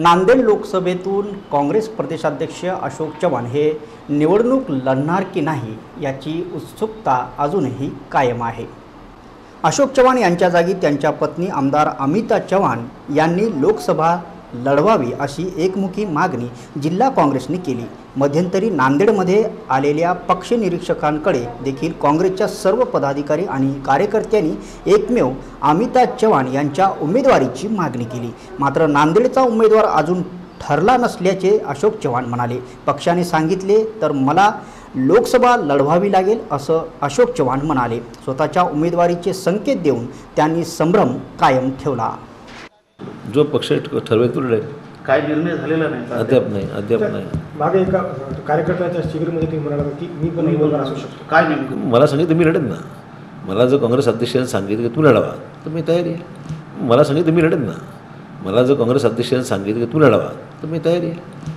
नांदेड लोकसभेतून काँग्रेस प्रदेशाध्यक्ष अशोक चव्हाण हे निवडणूक लढणार की नाही याची उत्सुकता अजूनही कायम आहे. अशोक चव्हाण यांच्या जागी त्यांच्या पत्नी आमदार अमिता चव्हाण यांनी लोकसभा लढवावी अशी एकमुखी मागणी जिल्हा काँग्रेसने केली. मध्यंतरी नांदेडमध्ये आलेल्या पक्ष निरीक्षकांकडे देखील काँग्रेसच्या सर्व पदाधिकारी आणि कार्यकर्त्यांनी एकमेव अमिता चव्हाण यांच्या उमेदवारीची मागणी केली. मात्र नांदेडचा उमेदवार अजून ठरला नसल्याचे अशोक चव्हाण म्हणाले. पक्षाने सांगितले तर मला लोकसभा लढवावी लागेल असं अशोक चव्हाण म्हणाले. स्वतःच्या उमेदवारीचे संकेत देऊन त्यांनी संभ्रम कायम ठेवला. जो पक्ष ठरवेल तो लढेल काय निर्णय झालेला नाही? अद्याप नाही अद्याप नाही. मागे एका कार्यकर्त्याच्या शिबिरमध्ये तुम्ही म्हणाला की मी पण उमेदवार असू शकतो. काय नेमकं? मला सांगितलं मी लढेन ना. मला जर काँग्रेस अध्यक्षांनी सांगितलं की तू लढावा. तर मी तयारी आहे. मला सांगितलं मी लढेन ना. मला जर काँग्रेस अध्यक्षांनी सांगितलं की तू लढावा. तर मी तयारी आहे.